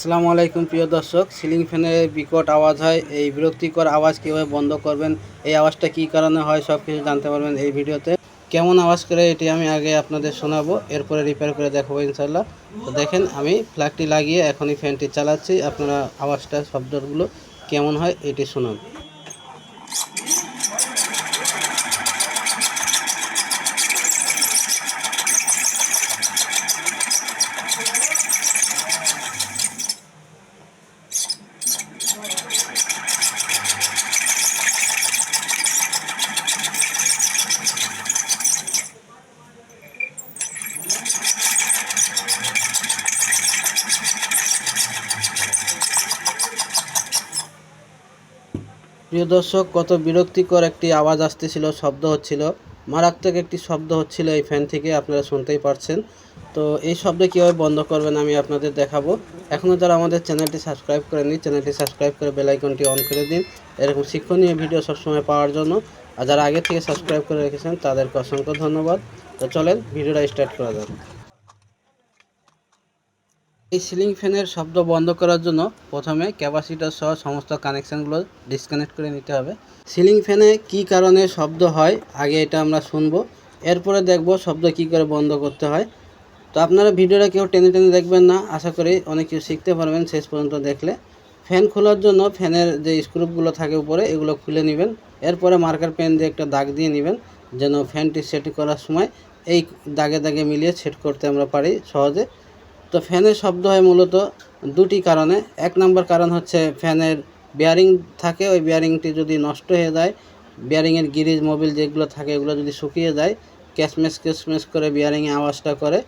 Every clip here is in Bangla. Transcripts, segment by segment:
আসসালামু আলাইকুম, প্রিয় দর্শক। সিলিং ফ্যানের বিকট আওয়াজ হয়। এই বিরক্তিকর আওয়াজ কীভাবে বন্ধ করবেন? এই আওয়াজটা কী কারণে হয়? সব কিছু জানতে পারবেন এই ভিডিওতে। কেমন আওয়াজ করে এটি আমি আগে আপনাদের শোনাবো, এরপরে রিপেয়ার করে দেখাবো ইনশাল্লাহ তো দেখেন, আমি ফ্ল্যাগটি লাগিয়ে এখনই ফ্যানটি চালাচ্ছি। আপনারা আওয়াজটা, শব্দগুলো কেমন হয় এটি শুনুন। প্রিয় দর্শক, কত বিরক্তিকর একটি আওয়াজ আসতেছিল, শব্দ হচ্ছিল। মারাত্মক একটি শব্দ হচ্ছিল এই ফ্যান থেকে, আপনারা শুনতেই পারছেন। তো এই শব্দ কীভাবে বন্ধ করবেন আমি আপনাদের দেখাবো। এখনও যারা আমাদের চ্যানেলটি সাবস্ক্রাইব করেননি, চ্যানেলটি সাবস্ক্রাইব করে বেল আইকনটি অন করে দিন। এরকম শিক্ষণীয় ভিডিও সবসময় পাওয়ার জন্য। আর যারা আগে থেকে সাবস্ক্রাইব করে রেখেছেন, তাদেরকে অসংখ্য ধন্যবাদ। তো চলেন ভিডিওটা স্টার্ট করা যাক। এই সিলিং ফ্যানের শব্দ বন্ধ করার জন্য প্রথমে ক্যাপাসিটার সহ সমস্ত কানেকশানগুলো ডিসকানেক্ট করে নিতে হবে। সিলিং ফ্যানে কি কারণে শব্দ হয়, আগে এটা আমরা শুনব। এরপরে দেখব শব্দ কি করে বন্ধ করতে হয়। তো আপনারা ভিডিওটা কেউ টেনে টেনে দেখবেন না, আশা করি অনেক কিছু শিখতে পারবেন শেষ পর্যন্ত দেখলে। ফ্যান খোলার জন্য ফ্যানের যে স্ক্রুপগুলো থাকে উপরে, এগুলো খুলে নেবেন। এরপরে মার্কার পেন দিয়ে একটা দাগ দিয়ে নেবেন, যেন ফ্যানটি সেট করার সময় এই দাগে দাগে মিলিয়ে সেট করতে আমরা পারি সহজে। তো ফ্যানের শব্দ হয় মূলত দুটি কারণে। এক নম্বর কারণ হচ্ছে ফ্যানের বিয়ারিং থাকে, ওই বিয়ারিংটি যদি নষ্ট হয়ে যায় বিয়ারিংয়ের গিরিজ মোবিল যেগুলো থাকে এগুলো যদি শুকিয়ে যায় ক্যাশমেস ক্যাশমেস করে বিয়ারিংয়ে আওয়াজটা করে।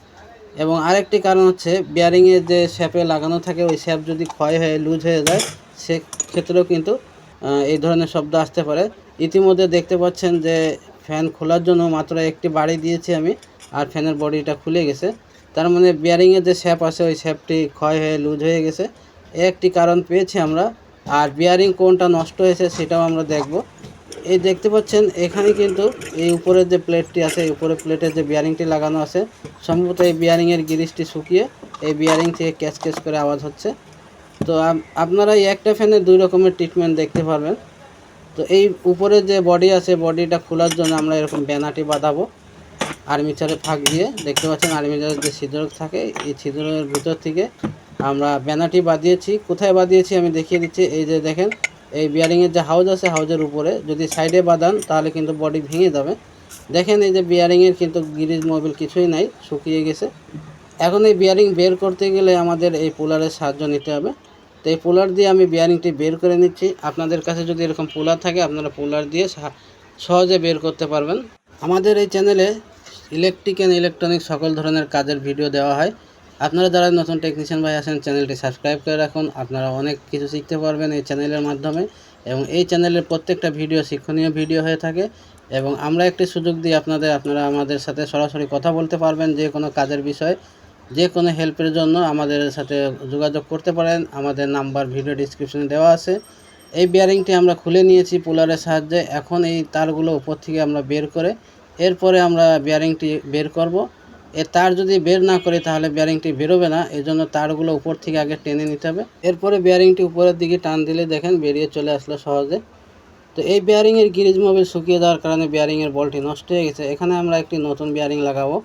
এবং আরেকটি কারণ হচ্ছে বিয়ারিংয়ে যে শ্যাপে লাগানো থাকে, ওই শ্যাপ যদি ক্ষয় হয়ে, লুজ হয়ে যায়, সেক্ষেত্রেও কিন্তু এই ধরনের শব্দ আসতে পারে। ইতিমধ্যে দেখতে পাচ্ছেন যে ফ্যান খোলার জন্য মাত্র একটি বাড়ি দিয়েছি আমি, আর ফ্যানের বডিটা খুলে গেছে। তার মানে বিয়ারিংয়ের যে শ্যাপ আছে, ওই শ্যাপটি ক্ষয় হয়ে লুজ হয়ে গেছে। একটি কারণ পেয়েছি আমরা, আর বিয়ারিং কোনটা নষ্ট হয়েছে সেটাও আমরা দেখব। এই দেখতে পাচ্ছেন, এখানে কিন্তু এই উপরের যে প্লেটটি আছে, এই উপরের প্লেটের যে বিয়ারিংটি লাগানো আছে, সম্ভবত এই বিয়ারিংয়ের গিরিশটি শুকিয়ে এই বিয়ারিং থেকে ক্যাচ ক্যাচ করে আওয়াজ হচ্ছে। তো আপনারা এই একটা ফ্যানে দুই রকমের ট্রিটমেন্ট দেখতে পারবেন। তো এই উপরে যে বডি আছে বডিটা খোলার জন্য আমরা এরকম ব্যানাটি বাঁধাবো। আর্মিচারে ফাঁক দিয়ে দেখতে পাচ্ছেন আর্মিচারের যে ছিদ্র থাকে, এই ছিদ্রের ভিতর থেকে আমরা ব্যানারটি বাঁধিয়েছি। কোথায় বাঁধিয়েছি আমি দেখিয়ে দিচ্ছি। এই যে দেখেন, এই বিয়ারিংয়ের যে হাউজ আছে হাউজের উপরে, যদি সাইডে বাঁধান, তাহলে কিন্তু বডি ভেঙে যাবে। দেখেন এই যে বিয়ারিংয়ের কিন্তু গিরিজ মোবিল কিছুই নাই, শুকিয়ে গেছে। এখন এই বিয়ারিং বের করতে গেলে আমাদের এই পোলারের সাহায্য নিতে হবে। তো এই পোলার দিয়ে আমি বিয়ারিংটি বের করে নিচ্ছি। আপনাদের কাছে যদি এরকম পোলার থাকে, আপনারা পোলার দিয়ে সহজে বের করতে পারবেন। আমাদের এই চ্যানেলে ইলেকট্রিক অ্যান্ড ইলেকট্রনিক সকল ধরনের কাজের ভিডিও দেওয়া হয়। আপনারা যারা নতুন টেকনিশিয়ান ভাই আছেন চ্যানেলটি সাবস্ক্রাইব করে রাখুন। আপনারা অনেক কিছু শিখতে পারবেন এই চ্যানেলের মাধ্যমে। এবং এই চ্যানেলের প্রত্যেকটা ভিডিও শিক্ষণীয় ভিডিও হয়ে থাকে। এবং আমরা একটি সুযোগ দিই আপনাদের, আপনারা আমাদের সাথে সরাসরি কথা বলতে পারবেন যে কোনো কাজের বিষয়ে। যে কোনো হেল্পের জন্য আমাদের সাথে যোগাযোগ করতে পারেন। আমাদের নাম্বার ভিডিও ডিসক্রিপশনে দেওয়া আছে। এই বিয়ারিংটি আমরা খুলে নিয়েছি পোলারের সাহায্যে। এখন এই তারগুলো উপর থেকে আমরা বের করে এরপরে আমরা বিয়ারিংটি বের করব। এ তার যদি বের না করি, তাহলে বিয়ারিংটি বেরোবে না। এই জন্য তারগুলো উপর থেকে আগে টেনে নিতে হবে। এরপরে বিয়ারিংটি উপরের দিকে টান দিলে দেখেন বেরিয়ে চলে আসলো সহজে। তো এই বিয়ারিংয়ের গিরিজ মোবিল শুকিয়ে যাওয়ার কারণে বিয়ারিংয়ের বলটি নষ্ট হয়ে গেছে। এখানে আমরা একটি নতুন বিয়ারিং লাগাবো।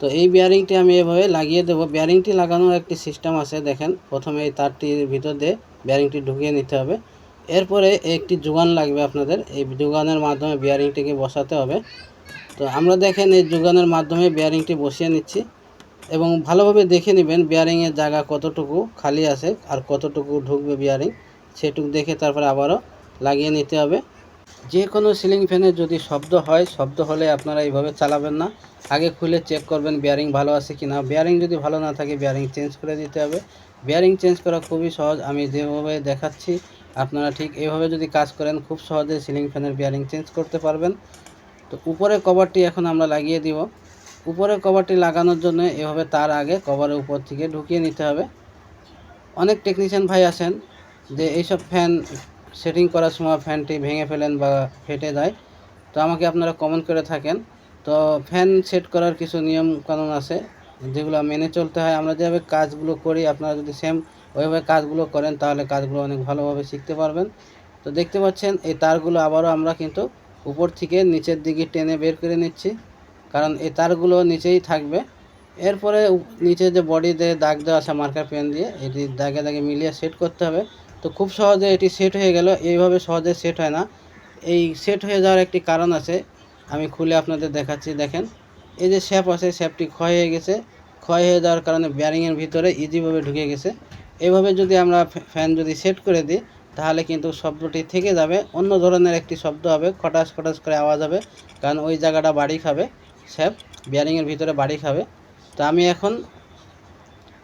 তো এই বিয়ারিংটি আমি এভাবে লাগিয়ে দেবো। বিয়ারিংটি লাগানোর একটি সিস্টেম আছে, দেখেন। প্রথমে এই তারটির ভিতর দিয়ে বিয়ারিংটি ঢুকিয়ে নিতে হবে। এরপরে একটি যোগান লাগবে আপনাদের। এই যোগানের মাধ্যমে বিয়ারিংটিকে বসাতে হবে। তো আমরা দেখেন এই যোগানের মাধ্যমে বিয়ারিংটি বসিয়ে নিচ্ছি এবং ভালোভাবে দেখে নেবেন বিয়ারিংয়ের জায়গা কতটুকু খালি আছে আর কতটুকু ঢুকবে বিয়ারিং সেটুকু দেখে তারপরে আবারও লাগিয়ে নিতে হবে। যে কোনো সিলিং ফ্যানের যদি শব্দ হয়, শব্দ হলে আপনারা এইভাবে চালাবেন না। আগে খুলে চেক করবেন বিয়ারিং ভালো আছে কি না বিয়ারিং যদি ভালো না থাকে বিয়ারিং চেঞ্জ করে দিতে হবে। বিয়ারিং চেঞ্জ করা খুবই সহজ। আমি যেভাবে দেখাচ্ছি, আপনারা ঠিক এইভাবে যদি কাজ করেন, খুব সহজে সিলিং ফ্যানের বিয়ারিং চেঞ্জ করতে পারবেন। তো উপরের কভারটি এখন আমরা লাগিয়ে দিব। উপরের কভারটি লাগানোর জন্য এভাবে তার আগে কভারের উপর থেকে ঢুকিয়ে নিতে হবে। অনেক টেকনিশিয়ান ভাই আছেন যে এইসব ফ্যান সেটিং করার সময় ফ্যানটি ভেঙে ফেলেন বা ফেটে যায়। তো আমাকে আপনারা কমেন্ট করে থাকেন। তো ফ্যান সেট করার কিছু নিয়ম কানুন আছে যেগুলো মেনে চলতে হয়। আমরা যেভাবে কাজগুলো করি, আপনারা যদি সেম ওইভাবে কাজগুলো করেন তাহলে কাজগুলো অনেক ভালোভাবে শিখতে পারবেন। তো দেখতে পাচ্ছেন, এই তারগুলো আবারও আমরা কিন্তু উপর থেকে নিচের দিকে টেনে বের করে নিচ্ছি, কারণ এই তারগুলো নিচেই থাকবে। এরপরে নিচে যে বডিতে দাগ দেওয়া আছে মার্কার পেন দিয়ে, এটি দাগে দাগে মিলিয়ে সেট করতে হবে। তো খুব সহজে এটি সেট হয়ে গেল। এইভাবে সহজে সেট হয় না। এই সেট হয়ে যাওয়ার একটি কারণ আছে, আমি খুলে আপনাদের দেখাচ্ছি, দেখেন। এই যে শ্যাপ আছে শ্যাপটি ক্ষয় হয়ে গেছে। ক্ষয় হয়ে যাওয়ার কারণে বেয়ারিংয়ের ভিতরে ইজিভাবে ঢুকে গেছে। এভাবে যদি আমরা ফ্যা- ফ্যান যদি সেট করে দিই তাহলে কিন্তু শব্দটি থেকে যাবে। অন্য ধরনের একটি শব্দ হবে, খটাস খটাস করে আওয়াজ হবে, কারণ ওই জায়গাটা বাড়ি খাবে শ্যাপ বিয়ারিংয়ের ভিতরে বাড়ি খাবে। তো আমি এখন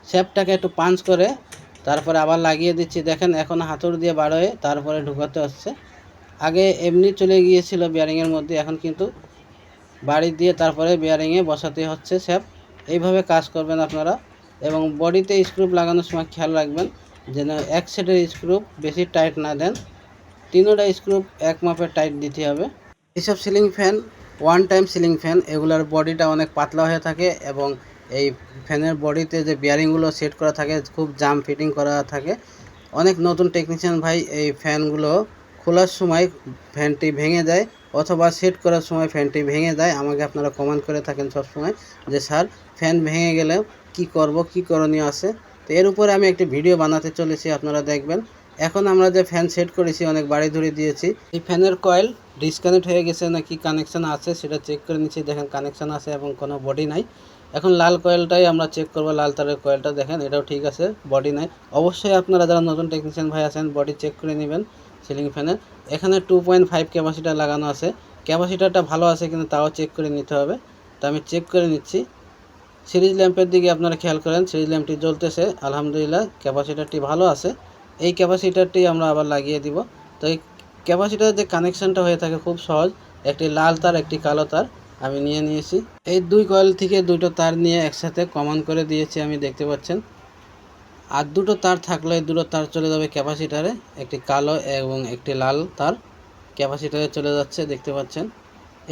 শ্যাপটাকে একটু পাঞ্চ করে তারপরে আবার লাগিয়ে দিচ্ছি। দেখেন, এখন হাতুড় দিয়ে বার হয়ে তারপরে ঢুকাতে হচ্ছে। আগে এমনি চলে গিয়েছিল বিয়ারিংয়ের মধ্যে, এখন কিন্তু বাড়ি দিয়ে তারপরে বিয়ারিংয়ে বসাতে হচ্ছে স্যাপ। এইভাবে কাজ করবেন আপনারা। এবং বডিতে স্ক্রুপ লাগানোর সময় খেয়াল রাখবেন যেন এক সেটের স্ক্রুপ বেশি টাইট না দেন। তিনোটা স্ক্রুপ এক মাপের টাইট দিতে হবে। এইসব ceiling fan, one time ceiling fan, এগুলোর বডিটা অনেক পাতলা হয়ে থাকে এবং এই ফ্যানের বডিতে যে বিয়ারিংগুলো সেট করা থাকে, খুব জাম ফিটিং করা থাকে। অনেক নতুন টেকনিশিয়ান ভাই এই ফ্যানগুলো খোলার সময় ফ্যানটি ভেঙে যায় অথবা সেট করার সময় ফ্যানটি ভেঙে যায় আমাকে আপনারা কমেন্ট করে থাকেন সব সময় যে, স্যার, ফ্যান ভেঙে গেলে কি করব, কি করণীয় আছে? তো এর উপরে আমি একটি ভিডিও বানাতে চলেছি, আপনারা দেখবেন। এখন আমরা যে ফ্যান সেট করেছি, অনেক বাড়ি ধরে দিয়েছি, এই ফ্যানের কয়েল ডিসকানেক্ট হয়ে গেছে নাকি কানেকশান আছে সেটা চেক করে নিচ্ছি। দেখেন কানেকশান আছে এবং কোনো বডি নাই। এখন লাল কয়েলটাই আমরা চেক করব, লাল তারের কয়েলটা দেখেন, এটাও ঠিক আছে বডি নাই। অবশ্যই আপনারা যারা নতুন টেকনিশিয়ান ভাই আছেন বডি চেক করে নেবেন সিলিং ফ্যানের এখানে টু পয়েন্ট ফাইভ ক্যাপাসিটার লাগানো আছে। ক্যাপাসিটারটা ভালো আছে কিন্তু তাও চেক করে নিতে হবে। তো আমি চেক করে নিচ্ছি। সিরিজ ল্যাম্পের দিকে আপনারা খেয়াল করেন, সিরিজ ল্যাম্পটি জ্বলতেছে, আলহামদুলিল্লাহ ক্যাপাসিটারটি ভালো আছে। এই ক্যাপাসিটারটি আমরা আবার লাগিয়ে দিব। তো এই ক্যাপাসিটার যে কানেকশনটা হয়ে থাকে খুব সহজ, একটি লাল তার, একটি কালো তার আমি নিয়ে নিয়েছি। এই দুই কয়েল থেকে দুটো তার নিয়ে একসাথে কমন করে দিয়েছি আমি, দেখতে পাচ্ছেন। আর দুটো তার থাকলে দুটো তার চলে যাবে ক্যাপাসিটারে, একটি কালো এবং একটি লাল তার ক্যাপাসিটারে চলে যাচ্ছে, দেখতে পাচ্ছেন।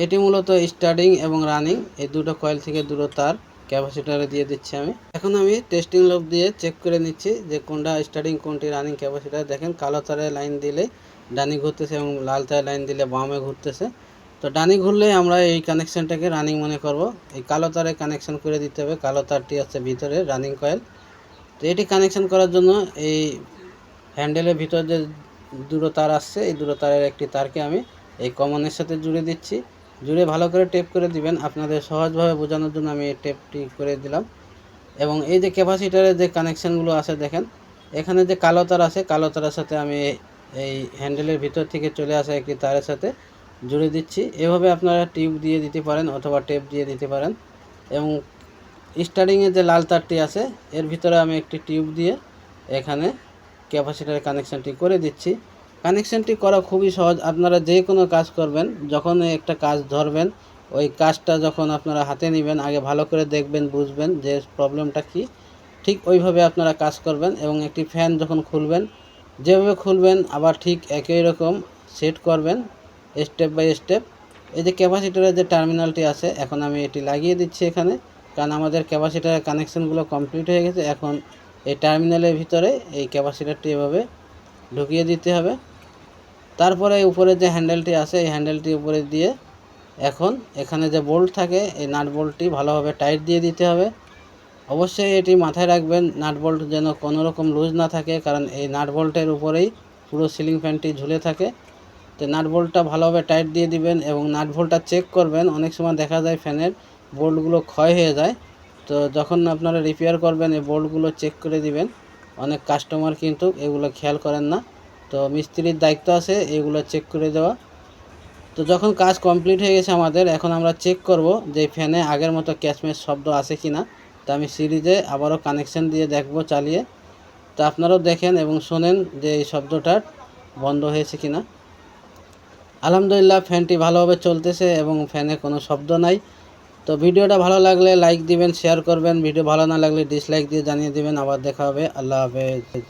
এটি মূলত স্টার্টিং এবং রানিং, এই দুটো কয়েল থেকে দুটো তার ক্যাপাসিটারে দিয়ে দিচ্ছি আমি। এখন আমি টেস্টিং লোক দিয়ে চেক করে নিচ্ছি যে কোনটা স্টার্টিং কোনটি রানিং ক্যাপাসিটার দেখেন কালো তারে লাইন দিলে ডানি ঘুরতেছে এবং লাল তারে লাইন দিলে বামে ঘুরতেছে। তো ডানি ঘুরলে আমরা এই কানেকশনটাকে রানিং মনে করব। এই কালো তারে কানেকশন করে দিতে হবে। কালো তারটি আছে ভিতরে রানিং কয়েল তো এটি কানেকশন করার জন্য এই হ্যান্ডেলের ভিতর যে দুটো তার আসছে, এই দুটো তারের একটি তারকে আমি এই কমনের সাথে জুড়ে দিচ্ছি। জুড়ে ভালো করে টেপ করে দিবেন। আপনাদের সহজভাবে বোঝানোর জন্য আমি এই টেপটি করে দিলাম। এবং এই যে ক্যাপাসিটারের যে কানেকশানগুলো আছে দেখেন, এখানে যে কালো তার আছে, কালো তারের সাথে আমি এই হ্যান্ডেলের ভিতর থেকে চলে আসা একটি তারের সাথে জুড়ে দিচ্ছি। এভাবে আপনারা টিউব দিয়ে দিতে পারেন অথবা টেপ দিয়ে দিতে পারেন। এবং স্টার্টিংয়ে যে লাল তারটি আছে, এর ভিতরে আমি একটি টিউব দিয়ে এখানে ক্যাপাসিটারের কানেকশানটি করে দিচ্ছি। কানেকশানটি করা খুবই সহজ। আপনারা যে কোনো কাজ করবেন যখন একটা কাজ ধরবেন, ওই কাজটা যখন আপনারা হাতে নেবেন, আগে ভালো করে দেখবেন, বুঝবেন যে প্রবলেমটা কি, ঠিক ওইভাবে আপনারা কাজ করবেন এবং একটি ফ্যান যখন খুলবেন, যেভাবে খুলবেন, আবার ঠিক একই রকম সেট করবেন, স্টেপ বাই স্টেপ। এই যে ক্যাপাসিটারের যে টার্মিনালটি আছে, এখন আমি এটি লাগিয়ে দিচ্ছি এখানে, কারণ আমাদের ক্যাপাসিটারের কানেকশনগুলো কমপ্লিট হয়ে গেছে। এখন এই টার্মিনালের ভিতরে এই ক্যাপাসিটারটি এভাবে ঢুকিয়ে দিতে হবে। তারপরে উপরে যে হ্যান্ডেলটি আছে, এই হ্যান্ডেলটি উপরে দিয়ে এখন এখানে যে বোল্ট থাকে, এই নাট বোল্টটি ভালোভাবে টাইট দিয়ে দিতে হবে। অবশ্যই এটি মাথায় রাখবেন নাট বোল্ট যেন কোনো রকম লুজ না থাকে, কারণ এই নাট বোল্টের উপরেই পুরো সিলিং ফ্যানটি ঝুলে থাকে। তো নাট বোল্টটা ভালোভাবে টাইট দিয়ে দিবেন এবং নাট বোল্টটা চেক করবেন। অনেক সময় দেখা যায় ফ্যানের বোল্টগুলো ক্ষয় হয়ে যায়। তো যখন আপনারা রিপেয়ার করবেন, এই বোল্টগুলো চেক করে দিবেন। অনেক কাস্টমার কিন্তু এগুলো খেয়াল করেন না। তো মিস্ত্রির দায়িত্ব আছে, এগুলো চেক করে দেওয়া। তো যখন কাজ কমপ্লিট হয়ে গেছে আমাদের, এখন আমরা চেক করব যে ফ্যানে আগের মতো ক্যাশমেশ শব্দ আছে কি না তো আমি সিরিজে আবারও কানেকশন দিয়ে দেখব চালিয়ে। তো আপনারাও দেখেন এবং শোনেন যে এই শব্দটা বন্ধ হয়েছে কি না আলহামদুলিল্লাহ ফ্যানটি ভালোভাবে চলতেছে এবং ফ্যানে কোনো শব্দ নাই। তো ভিডিওটা ভালো লাগলে লাইক দিবেন শেয়ার করবেন। ভিডিও ভালো না লাগলে ডিসলাইক দিয়ে জানিয়ে দিবেন। আবার দেখা হবে। আল্লাহ হাফেজ।